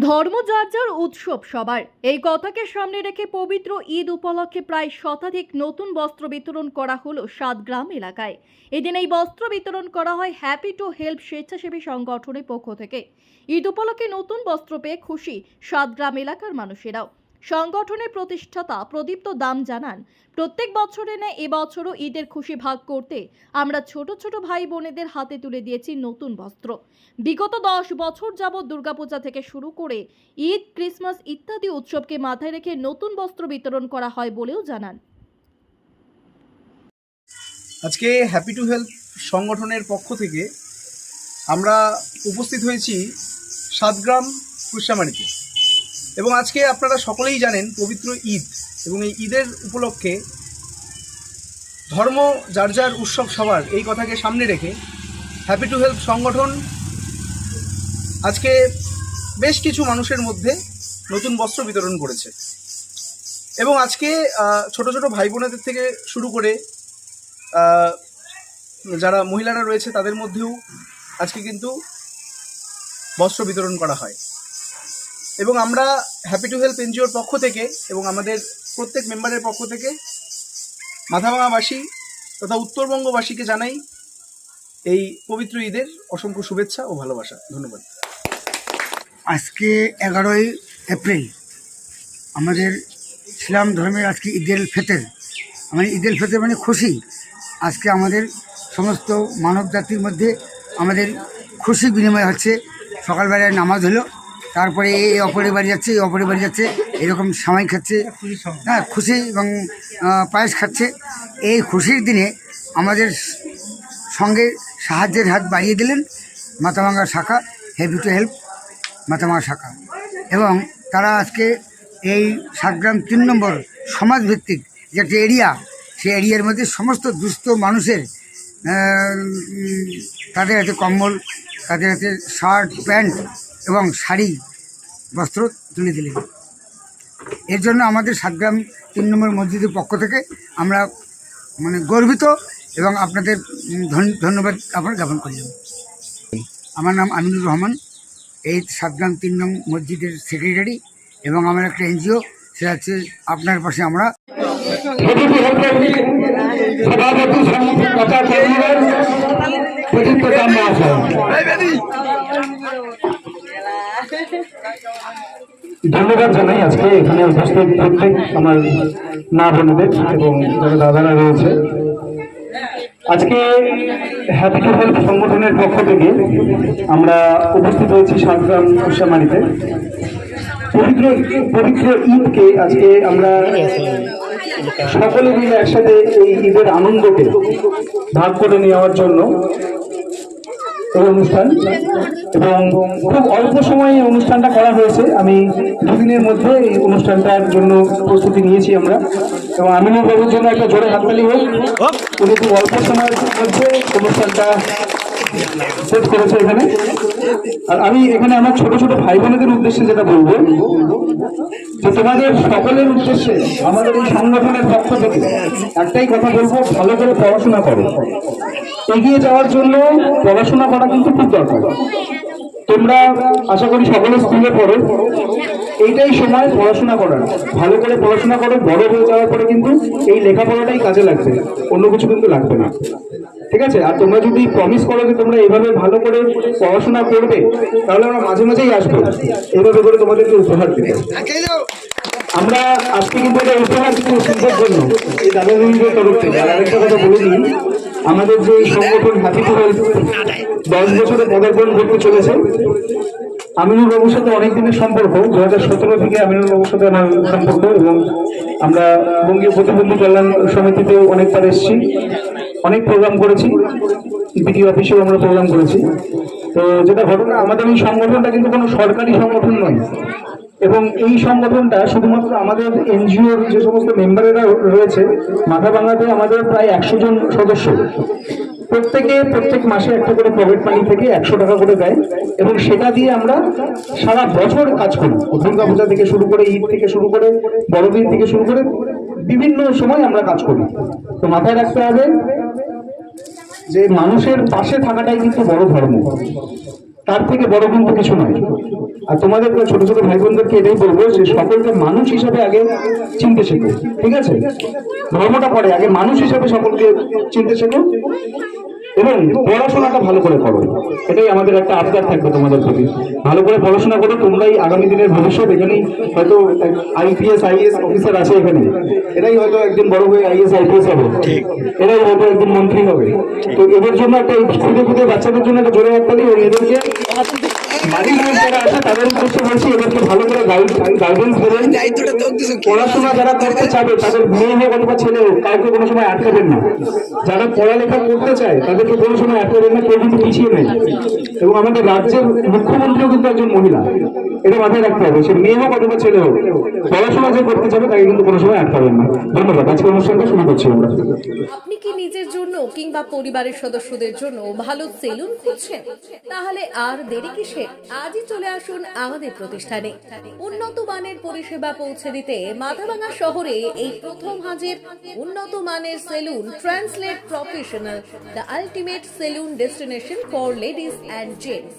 ধর্ম যার যার উৎসব সবার। এই কথাকে সামনে রেখে পবিত্র ঈদ উপলক্ষে প্রায় শতাধিক নতুন বস্ত্র বিতরণ করা হলো সাতগ্রাম এলাকায়। এদিন এই বস্ত্র বিতরণ করা হয় হ্যাপি টু হেল্প স্বেচ্ছাসেবী সংগঠনের পক্ষ থেকে। ঈদ উপলক্ষে নতুন বস্ত্র পেয়ে খুশি সাতগ্রাম এলাকার মানুষেরাও। সংগঠনের প্রতিষ্ঠাতা প্রদীপ্ত দাম জানান, প্রত্যেক বছরে নেয় এবছরও ঈদের খুশি ভাগ করতে আমরা ছোট ছোট ভাই বোনেদের হাতে তুলে দিয়েছি নতুন বস্ত্র। বিগত দশ বছর যাবৎ দুর্গাপূজা থেকে শুরু করে ঈদ, ক্রিসমাস ইত্যাদি উৎসবকে মাথায় রেখে নতুন বস্ত্র বিতরণ করা হয় বলেও জানান। আজকে হ্যাপি টু হেল্প সংগঠনের পক্ষ থেকে আমরা উপস্থিত হয়েছি সাতগ্রাম কুরসামারিতে এবং আজকে আপনারা সকলেই জানেন পবিত্র ঈদ এবং এই ঈদের উপলক্ষে ধর্ম যার যার উৎসব সবার, এই কথাকে সামনে রেখে হ্যাপি টু হেল্প সংগঠন আজকে বেশ কিছু মানুষের মধ্যে নতুন বস্ত্র বিতরণ করেছে। এবং আজকে ছোট ছোট ভাই বোনেদের থেকে শুরু করে যারা মহিলারা রয়েছে তাদের মধ্যেও আজকে কিন্তু বস্ত্র বিতরণ করা হয়। এবং আমরা হ্যাপি টু হেল্প এনজিওর পক্ষ থেকে এবং আমাদের প্রত্যেক মেম্বারের পক্ষ থেকে মাথাভাঙাবাসী তথা উত্তরবঙ্গবাসীকে জানাই এই পবিত্র ঈদের অসংখ্য শুভেচ্ছা ও ভালোবাসা। ধন্যবাদ। আজকে এগারোই এপ্রিল আমাদের ইসলাম ধর্মের আজকে ঈদের ফেতের মানে ঈদের ফেতের মানে খুশি। আজকে আমাদের সমস্ত মানব জাতির মধ্যে আমাদের খুশি বিনিময় হচ্ছে। সকালবেলায় নামাজ হলো। তারপরে এই অপরের বাড়ি যাচ্ছে, এই অপরের বাড়ি যাচ্ছে, এরকম সামাই খাচ্ছে হ্যাঁ খুশি এবং পায়েস খাচ্ছে। এই খুশির দিনে আমাদের সঙ্গে সাহায্যের হাত বাড়িয়ে দিলেন মাথাভাঙ্গা শাখা হেভি টু হেল্প মাথামা শাখা। এবং তারা আজকে এই সাতগ্রাম তিন নম্বর সমাজভিত্তিক যে একটা এরিয়া সেই এরিয়ার মধ্যে সমস্ত দুস্থ মানুষের তাদের হাতে কম্বল, তাদের হাতে শার্ট, প্যান্ট এবং শাড়ি, বস্ত্র তুলে দিলেন। এর জন্য আমাদের সাতগ্রাম তিন নম্বর মসজিদের পক্ষ থেকে আমরা মানে গর্বিত এবং আপনাদের ধন- ধন্যবাদ জ্ঞাপন জ্ঞাপন করলাম। আমার নাম আমিনুর রহমান, এই সাতগ্রাম তিন নং মসজিদের সেক্রেটারি এবং আমার একটা এনজিও, সেটা হচ্ছে আপনার পাশে আমরা। সভাপতি সমিতির কথা চেয়ারম্যান প্রদীপ্ত দাম মহাশয় ধন্যবাদ জানাই আজকে এখানে উপস্থিত প্রত্যেক আমার মা বোনদের এবং দাদারা রয়েছে। আজকে হ্যাপি টু হেল্প সংগঠনের পক্ষ থেকে আমরা উপস্থিত হয়েছি সাতগ্রাম কুসামারিতে পবিত্র পবিত্র ঈদকে আজকে আমরা সকলে মিলে একসাথে এই ঈদের আনন্দকে ভাগ করে নেওয়ার জন্য এই অনুষ্ঠান। এবং খুব অল্প সময়ে এই অনুষ্ঠানটা করা হয়েছে। আমি দুদিনের মধ্যে এই অনুষ্ঠানটার জন্য প্রস্তুতি নিয়েছি আমরা। এবং আমিনুর বাবুর জন্য একটা জোরে হাততালি হোক। উনি খুব অল্প সময়ের মধ্যে অনুষ্ঠানটা সেট করেছে এখানে। আর আমি এখানে আমার ছোট ছোট ভাই বোনেদের উদ্দেশ্যে যেটা বলব, যে তোমাদের সকলের উদ্দেশ্যে আমাদের এই সংগঠনের পক্ষ থেকে একটাই কথা বলব, ভালো করে পড়াশোনা করো। এগিয়ে যাওয়ার জন্য পড়াশোনা করা কিন্তু খুব দরকার। তোমরা আশা করি সকলে স্কুলে পড়ো। এইটাই সময় পড়াশোনা করার। ভালো করে পড়াশোনা করো, বড় হয়ে যাওয়ার পরে কিন্তু এই লেখাপড়াটাই কাজে লাগবে। অন্য কিছু কিন্তু লাগবে না। ঠিক আছে? আর তোমরা যদি প্রমিস করো যে তোমরা এইভাবে ভালো করে পড়াশোনা করবে, তাহলে আমরা মাঝে মাঝেই আসব। এইভাবে করে তোমাদেরকে উপহার দিতে আমরা আজকে কিন্তু এটা উপহার দিচ্ছি শিল্পের জন্য। এই দাদা তরফ থেকে। আর আরেকটা কথা বলে দিই, আমাদের যে সংগঠন হেল্প দশ বছরে পদার্পণ করতে চলেছে। আমিনুর বাবুর সাথে অনেক দিনের সম্পর্ক, দু হাজার সতেরো থেকে আমিনুর বাবুর সাথে আমার সম্পর্ক, এবং আমরা বঙ্গীয় প্রতিবন্ধী কল্যাণ সমিতিতেও অনেকবার এসেছি। অনেক প্রোগ্রাম করেছি। বিডিও অফিসেও আমরা প্রোগ্রাম করেছি। তো যেটা ঘটনা, আমাদের এই সংগঠনটা কিন্তু কোনো সরকারি সংগঠন নয়। এবং এই সংগঠনটা শুধুমাত্র আমাদের এনজিওর যে সমস্ত মেম্বারেরা রয়েছে মাথা ভাঙাতে আমাদের প্রায় একশো জন সদস্য। প্রত্যেকে প্রত্যেক মাসে একটা করে পকেট মানি থেকে একশো টাকা করে দেয় এবং সেটা দিয়ে আমরা সারা বছর কাজ করি। দুর্গা পূজা থেকে শুরু করে, ঈদ থেকে শুরু করে, বড়দিন থেকে শুরু করে বিভিন্ন সময় আমরা কাজ করি। তো মাথায় রাখতে হবে যে মানুষের পাশে থাকাটাই কিন্তু বড় ধর্ম। তার থেকে বড় কিন্তু কিছু নয়। আর তোমাদের ছোট ছোট ভাই বোনদেরকে এটাই বলব যে সকলকে মানুষ হিসাবে আগে চিনতে শেখো, ঠিক আছে? ধর্মটা পরে আগে মানুষ হিসাবে সকলকে চিনতে শেখো। এবং পড়াশোনাটা ভালো করে করো। এটাই আমাদের একটা আবদার থাকবে তোমাদের প্রতি। ভালো করে পড়াশোনা করো তোমরাই আগামী দিনের ভবিষ্যৎ এখানেই হয়তো আইপিএস আইএস অফিসার আছে এখানে। এরাই হয়তো একদিন বড় হয়ে আইএস আইপিএস হবে। এরাই হয়তো একদিন মন্ত্রী হবে। তো এদের জন্য একটা খুঁজে খুদে বাচ্চাদের জন্য একটা জোরে হাততালি এবং এদেরকে বাড়ির লোক যারা আছে তাদের উদ্দেশ্যে বলছি এদেরকে ভালো করে গাইডেন্স দেবেন পড়াশোনা যারা করতে চাবে তাদের মেয়ে হোক অথবা ছেলে হোক কাউকে কোনো সময় আটকাবেন না। যারা পড়ালেখা করতে চায় তাদেরকে কোনো সময় আটকাবেন না কেউ কিন্তু পিছিয়ে নেই। এবং আমাদের রাজ্যের মুখ্যমন্ত্রীও কিন্তু একজন মহিলা। এটা মাথায় রাখতে হবে। সে মেয়ে হোক অথবা ছেলে হোক, পড়াশোনা যে করতে চাবে তাকে কিন্তু কোনো সময় আটকাবেন না। ধন্যবাদ। আজকে অনুষ্ঠানটা শুরু করছি আমরা। আপনি কি নিজের জন্য কিংবা পরিবারের সদস্যদের জন্য ভালো সেলুন খুঁজছেন? তাহলে আর দেরি কিসে আজই চলে আসুন আমাদের প্রতিষ্ঠানে। উন্নত মানের পরিষেবা পৌঁছে দিতে মাথাভাঙা শহরে এই প্রথম হাজির উন্নত মানের salon translate professional, the ultimate salon destination for ladies and gents.